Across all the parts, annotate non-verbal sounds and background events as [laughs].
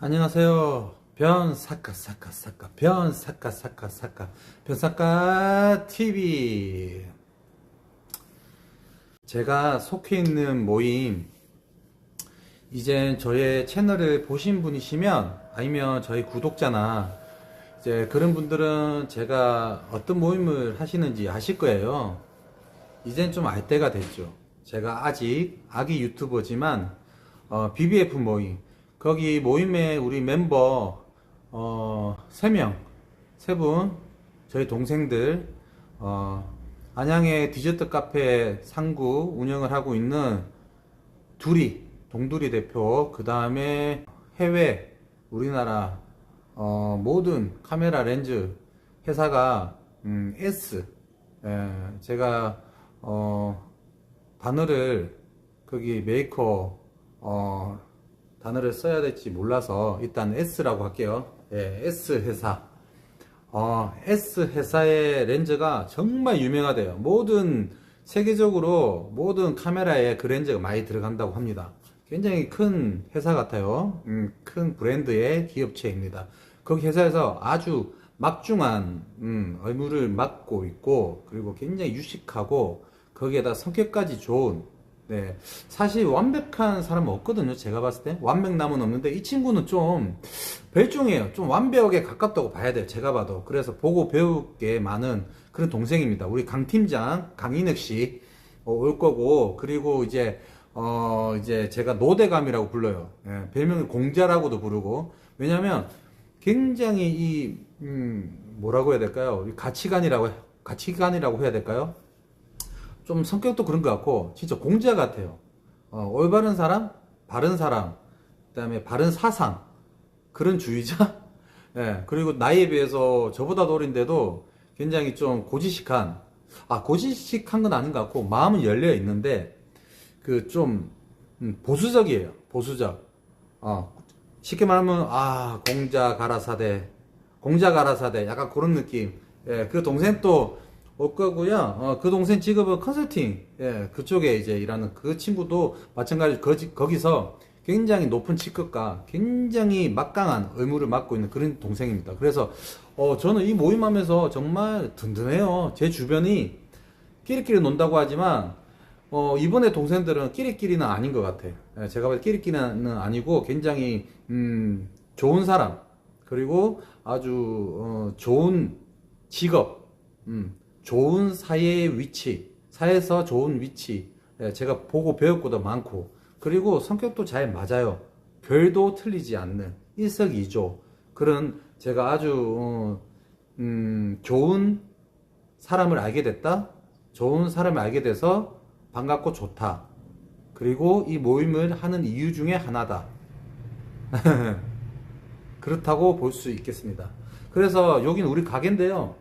안녕하세요. 변사카 사카 사카 변사카 사카 사카 변사카 TV 제가 속해 있는 모임 이제 저의 채널을 보신 분이시면 아니면 저희 구독자나 이제 그런 분들은 제가 어떤 모임을 하시는지 아실 거예요. 이젠 좀 알 때가 됐죠. 제가 아직 아기 유튜버지만 어, BBF 모임 거기 모임에 우리 멤버 어, 3명, 3분 저희 동생들 어, 안양의 디저트 카페 상구 운영을 하고 있는 둘이 동두리 대표 그 다음에 해외 우리나라 어, 모든 카메라 렌즈 회사가 음, S 예, 제가 어, 단어를 거기 메이커 어, 단어를 써야 될지 몰라서 일단 S라고 할게요. 예, S 회사. 어, S 회사의 렌즈가 정말 유명하대요. 모든 세계적으로 모든 카메라에 그 렌즈가 많이 들어간다고 합니다. 굉장히 큰 회사 같아요. 음, 큰 브랜드의 기업체입니다. 거기 회사에서 아주 막중한 음, 의무를 맡고 있고 그리고 굉장히 유식하고 거기에다 성격까지 좋은 네. 사실 완벽한 사람은 없거든요. 제가 봤을 때. 완벽남은 없는데 이 친구는 좀 별종이에요. 좀 완벽에 가깝다고 봐야 돼요. 제가 봐도. 그래서 보고 배울 게 많은 그런 동생입니다. 우리 강 팀장 강인혁 씨 어, 올 거고. 그리고 이제 어 이제 제가 노대감이라고 불러요. 예, 별명을 공자라고도 부르고. 왜냐면 굉장히 이 음, 뭐라고 해야 될까요? 이 가치관이라고 가치관이라고 해야 될까요 좀 성격도 그런 것 같고 진짜 공자 같아요. 어, 올바른 사람, 바른 사람, 그다음에 바른 사상 그런 주의자. [laughs] 예, 그리고 나이에 비해서 저보다 어린데도 굉장히 좀 고지식한 아 고지식한 건 아닌 것 같고 마음은 열려 있는데 그 좀 보수적이에요. 보수적. 어, 쉽게 말하면 아 공자 가라사대, 공자 가라사대 약간 그런 느낌. 예, 그 동생 또 올 거고요. 어, 그 동생 직업은 컨설팅, 예, 그쪽에 이제 일하는 그 친구도 마찬가지로 거기, 거기서 굉장히 높은 직급과 굉장히 막강한 의무를 맡고 있는 그런 동생입니다. 그래서, 어, 저는 이 모임하면서 정말 든든해요. 제 주변이 끼리끼리 논다고 하지만, 어, 이번에 동생들은 끼리끼리는 아닌 것 같아. 예, 제가 봤을 때 끼리끼리는 아니고 굉장히, 음, 좋은 사람, 그리고 아주, 어, 좋은 직업, 음, 좋은 사회의 위치, 사회에서 좋은 위치, 예, 제가 보고 배울 것도 많고, 그리고 성격도 잘 맞아요. 별도 틀리지 않는 일석이조 그런 제가 아주 어, 음, 좋은 사람을 알게 됐다. 좋은 사람을 알게 돼서 반갑고 좋다. 그리고 이 모임을 하는 이유 중에 하나다. [laughs] 그렇다고 볼 수 있겠습니다. 그래서 여기는 우리 가게인데요.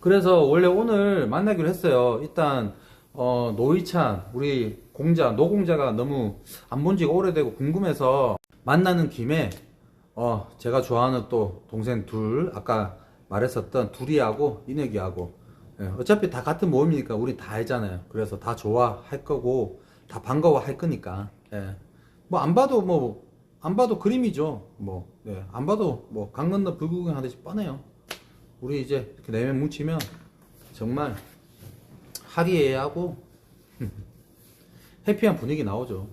그래서 원래 오늘 만나기로 했어요. 일단 어, 노이찬 우리 공자 노공자가 너무 안 본 지가 오래되고 궁금해서 만나는 김에 어, 제가 좋아하는 또 동생 둘 아까 말했었던 둘이하고 인혁이하고 예, 어차피 다 같은 모임이니까 우리 다 알잖아요. 그래서 다 좋아할 거고 다 반가워할 거니까 예. 뭐안 봐도 뭐 안 봐도 그림이죠. 뭐 예, 안 봐도 뭐 강 건너 불구경 하듯이 뻔해요. 우리 이제 이렇게 네명 뭉치면 정말 하리에하고 [laughs] 해피한 분위기 나오죠.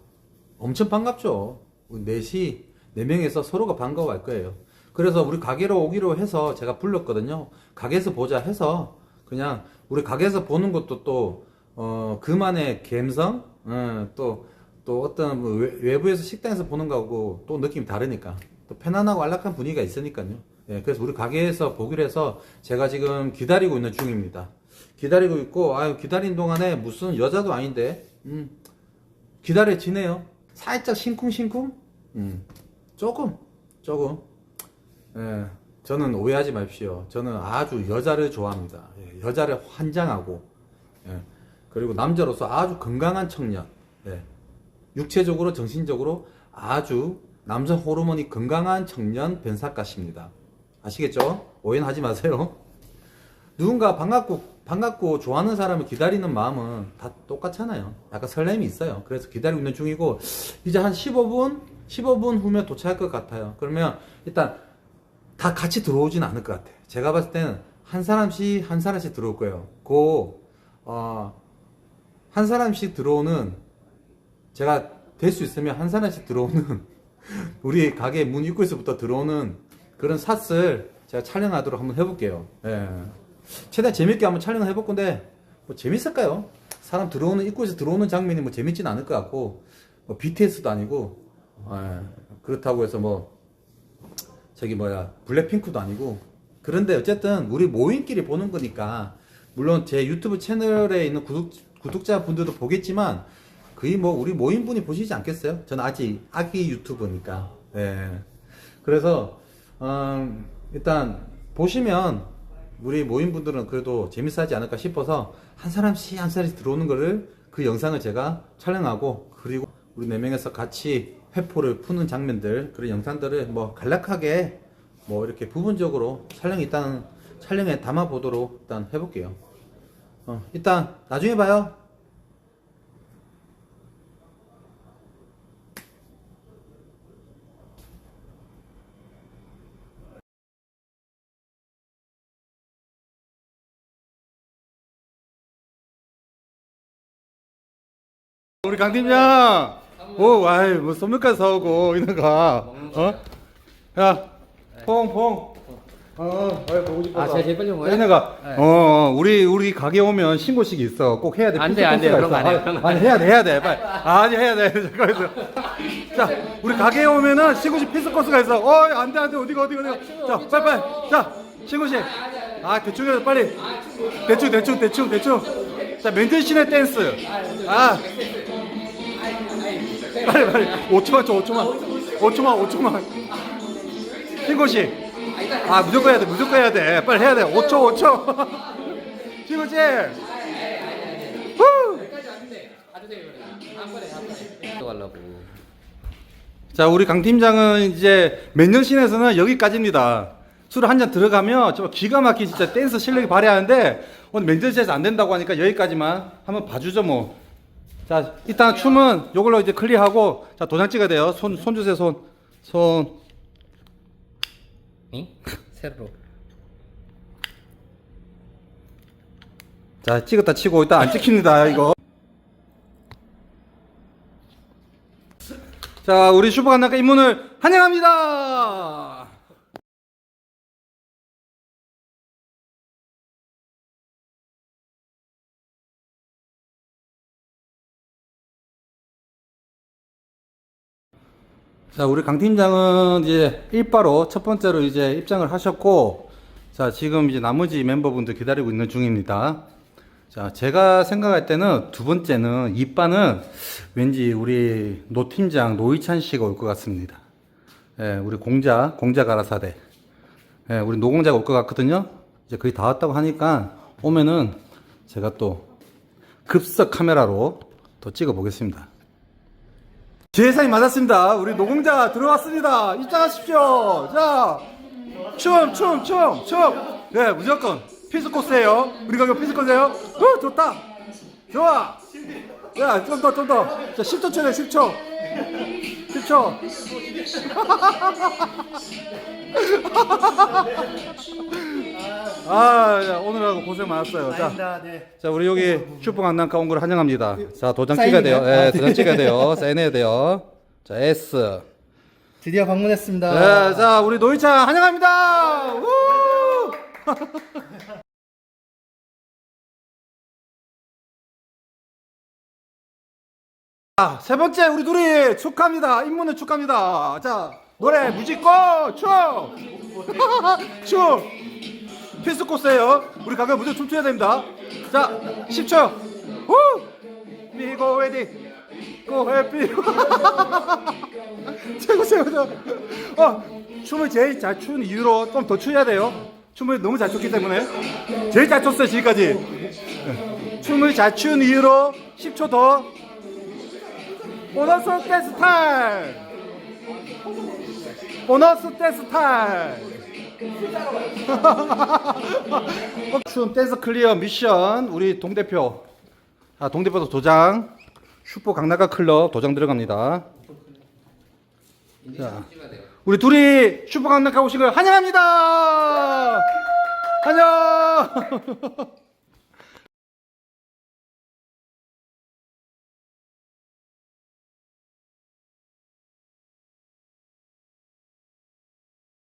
엄청 반갑죠. 넷이 네 명에서 서로가 반가워할 거예요. 그래서 우리 가게로 오기로 해서 제가 불렀거든요. 가게에서 보자 해서 그냥 우리 가게에서 보는 것도 또 어, 그만의 감성, 어, 또, 또 어떤 뭐 외- 외부에서 식당에서 보는 거하고 또 느낌이 다르니까 또 편안하고 안락한 분위기가 있으니까요. 예, 그래서 우리 가게에서 보기로 해서 제가 지금 기다리고 있는 중입니다. 기다리고 있고, 아유, 기다린 동안에 무슨 여자도 아닌데, 음, 기다려지네요. 살짝 심쿵심쿵? 음, 조금, 조금. 예, 저는 오해하지 마십시오. 저는 아주 여자를 좋아합니다. 예, 여자를 환장하고, 예, 그리고 남자로서 아주 건강한 청년, 예, 육체적으로, 정신적으로 아주 남성 호르몬이 건강한 청년 변사가십니다. 아시겠죠? 오해는 하지 마세요. 누군가 반갑고 반갑고 좋아하는 사람을 기다리는 마음은 다 똑같잖아요. 약간 설렘이 있어요. 그래서 기다리고 있는 중이고 이제 한 15분 15분 후면 도착할 것 같아요. 그러면 일단 다 같이 들어오진 않을 것 같아요. 제가 봤을 때는 한 사람씩 한 사람씩 들어올 거예요. 그, 어, 한 사람씩 들어오는 제가 될 수 있으면 한 사람씩 들어오는 [laughs] 우리 가게 문 입구에서부터 들어오는 그런 샷을 제가 촬영하도록 한번 해볼게요. 예. 최대한 재밌게 한번 촬영을 해볼 건데 뭐 재밌을까요? 사람 들어오는 입구에서 들어오는 장면이 뭐 재밌진 않을 것 같고 뭐 BTS도 아니고 예. 그렇다고 해서 뭐 저기 뭐야 블랙핑크도 아니고 그런데 어쨌든 우리 모임끼리 보는 거니까 물론 제 유튜브 채널에 있는 구독, 구독자분들도 보겠지만 거의 뭐 우리 모임분이 보시지 않겠어요? 저는 아직 아기 유튜브니까 예. 그래서 음, 일단 보시면 우리 모임 분들은 그래도 재밌어 하지 않을까 싶어서 한 사람씩 한 사람씩 들어오는 거를 그 영상을 제가 촬영하고 그리고 우리 네 명에서 같이 회포를 푸는 장면들 그런 영상들을 뭐 간략하게 뭐 이렇게 부분적으로 촬영 일단 촬영에 담아 보도록 일단 해볼게요. 어, 일단 나중에 봐요. 우리 강 팀장. 오, 와이, 뭐 썸네까지 사오고 이런 거. 어? 야, 퐁, 퐁. 어, 어, 보고 싶어서. 아, 제가 제일 빨리 먹어요? 이런 거. 네. 어, 어, 우리 우리 가게 오면 신고식이 있어. 꼭 해야 돼. 안 돼, 안 돼. 그런 거 있어. 안 해요. 아, 그런 거 아니, 해야 돼, 해야 돼. 빨리. 아니, 해야 돼. [laughs] 잠깐만. 자, 우리 가게에 오면은 신고식 필수 코스가 있어. 어, 안 돼, 안 돼. 어디가, 어디가, 어디가. 자, 빨리, 빨리. 자, 신고식. 아, 대충 해서 빨리. 대충, 대충, 대충, 대충. 자, 멘틀신의 댄스. 아. 빨리 빨리. 5초만 줘 5초만. 5초만 5초만. 신고 씨. 아 무조건 해야 돼 무조건 해야 돼. 빨리 해야 돼. 5초 5초. 신고 씨. 후! 또 하려고. 자 우리 강 팀장은 이제 맨년신에서는 여기까지입니다. 술한잔 들어가면 좀 기가 막힌 진짜 댄스 실력이 발휘하는데 오늘 맨년신에서 안 된다고 하니까 여기까지만 한번 봐주죠 뭐 자, 일단 춤은 요걸로 이제 클리어하고, 자, 도장 찍어야 돼요. 손, 손 주세요, 손. 손. 응? [laughs] 세로로. 자, 찍었다 치고, 일단 안 찍힙니다, 이거. 자, 우리 슈퍼간나카 입문을 환영합니다! 자, 우리 강 팀장은 이제 일바로 첫 번째로 이제 입장을 하셨고, 자, 지금 이제 나머지 멤버분들 기다리고 있는 중입니다. 자, 제가 생각할 때는 두 번째는 이바는 왠지 우리 노 팀장 노희찬 씨가 올 것 같습니다. 예, 우리 공자, 공자 가라사대. 예, 우리 노공자가 올 것 같거든요. 이제 거의 다 왔다고 하니까 오면은 제가 또 급석 카메라로 또 찍어 보겠습니다. 제 예상이 맞았습니다. 우리 노공자 들어왔습니다. 입장하십시오. 자, 춤, 춤, 춤, 춤. 네, 무조건 필수 코스예요. 우리 가게 필수 코스예요. 어, 좋다. 좋아. 야, 좀 더, 좀 더. 자, 10초 쳐야 10초. 10초. [laughs] 아, 야, 오늘하고 고생 많았어요. 자, 자, 우리 여기 슈퍼 강남가 온 걸 환영합니다. 자, 도장 찍어야 돼요. 예, 도장 찍어야 돼요. 사인해야 돼요. 자, S. 드디어 방문했습니다. 네, 자, 우리 노희찬 환영합니다. 우! [laughs] [laughs] 자, 세 번째 우리 둘이 축하합니다. 입문을 축하합니다. 자, 노래 무지고 춤. 춤. 필수 코스예요. 우리 가격 무조건 춤춰야 됩니다. 자, 10초. 후! 미고 웨디. 고 해피. [laughs] 최고 최고 최고. 어 춤을 제일 잘 추는 이유로 좀 더 추야 돼요. 춤을 너무 잘 췄기 때문에 제일 잘 췄어요 지금까지. 네. 춤을 잘 추는 이유로 10초 더. 보너스 댄스 타임. 보너스 댄스. 어, 춤 댄스 클리어 미션 우리 동대표. 아 동대표도 도장. 슈퍼 강나가 클럽 도장 들어갑니다. 돼요. 우리 둘이 슈퍼 강력하고 오신 걸 환영합니다. 안녕. [laughs]